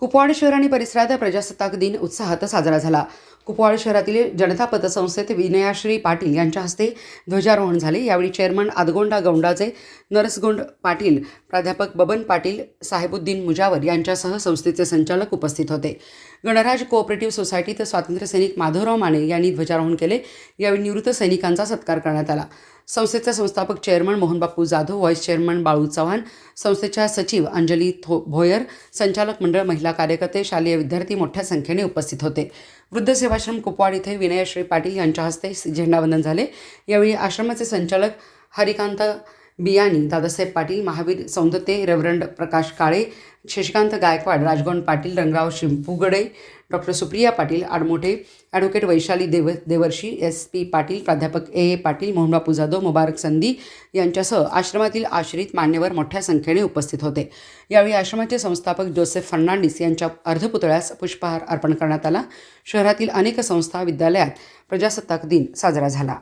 कुपवाड शहर आणि परिसरात प्रजासत्ताक दिन उत्साहात साजरा झाला. कुपवाड शहरातील जनता पतसंस्थेत विनयाश्री पाटील यांच्या हस्ते ध्वजारोहण झाले. यावेळी चेअरमन आदगोंडा गौंडाचे नरसगोंड पाटील प्राध्यापक बबन पाटील साहेबुद्दीन मुजावर यांच्यासह संस्थेचे संचालक उपस्थित होते. गणराज कोऑपरेटिव्ह सोसायटीत स्वातंत्र्यसैनिक माधवराव माने यांनी ध्वजारोहण केले. यावेळी निवृत्त सैनिकांचा सत्कार करण्यात आला. संस्थेचे संस्थापक chairman Mohanbapu Jadhav vice chairman Balu Chavan संस्थेच्या सचिव अंजली थो भोयर संचालक मंडळ महिला कार्यकर्ते शालेय विद्यार्थी मोठ्या संख्येने उपस्थित होते. वृद्ध सेवाश्रम कुपवाड इथे विनयश्री पाटील यांच्या हस्ते झेंडावंदन झाले. यावेळी आश्रमाचे संचालक Harikant Biyani Dadasaheb Patil Mahavir Saundate reverend Prakash Kale Shashikant Gaikwad Rajgond Patil Rangrao Shimpugade doctor Supriya Patil Admothe advocate Vaishali Dev Devarshi S P Patil प्राध्यापक ए ए पाटील मोहनबापू जाधव मुबारक संधी यांच्यासह आश्रमातील आश्रित मान्यवर मोठ्या संख्येने उपस्थित होते. यावेळी आश्रमाचे संस्थापक जोसेफ फर्नांडिस यांच्या अर्धपुतळ्यास पुष्पहार अर्पण करण्यात आला. शहरातील अनेक संस्था विद्यालयात प्रजासत्ताक दिन साजरा झाला.